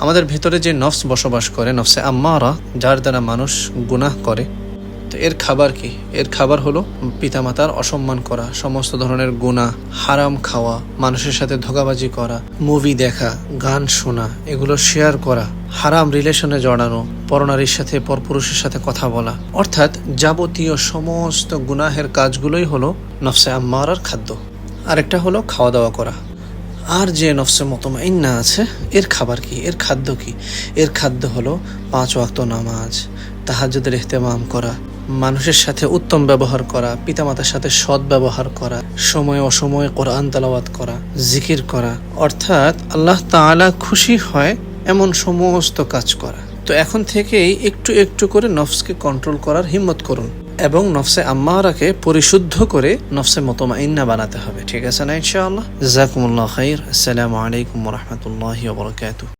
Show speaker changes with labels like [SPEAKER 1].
[SPEAKER 1] আমাদের ভেতরে যে নফস বসবাস করে, নফসে আম্মারা, যার দ্বারা মানুষ গুনাহ করে, তো এর খাবার কি? এর খাবার হলো পিতামাতার অসম্মান করা, সমস্ত ধরনের গুণা হারাম খাওয়া, মানুষের সাথে ধোকাবাজি করা মুভি দেখা, গান শোনা, এগুলো শেয়ার করা, হারাম রিলেশনে জড়ানো, পরনারীর সাথে, পরপুরুষের সাথে কথা বলা, অর্থাৎ যাবতীয় সমস্ত গুনাহের কাজগুলোই হলো নফসে আম্মারার খাদ্য। আরেকটা হলো খাওয়া দাওয়া করা। আর যে নফসে মতমাইন্না আছে, এর খাবার কি? এর খাদ্য কি? এর খাদ্য হলো পাঁচ ওয়াক্ত নামাজ তাহাজুদের এহতেমাম করা, মানুষের সাথে উত্তম ব্যবহার করা, পিতামাতার সাথে সৎ ব্যবহার করা, সময়ে অসময়ে কোরআন তালাওয়াত করা, জিকির করা। অর্থাৎ আল্লাহ তালা খুশি হয় এমন সমস্ত কাজ করা। তো এখন থেকেই একটু একটু করে নফসকে কন্ট্রোল করার হিম্মত করুন এবং নফসে আম্মারাকে পরিশুদ্ধ করে নফসে মতমাইন্না বানাতে হবে। ঠিক আছে না ইনশাআল্লাহ? জাকুমুল্লাহ খাইর। আসসালামু আলাইকুম রহমতুল্লাহ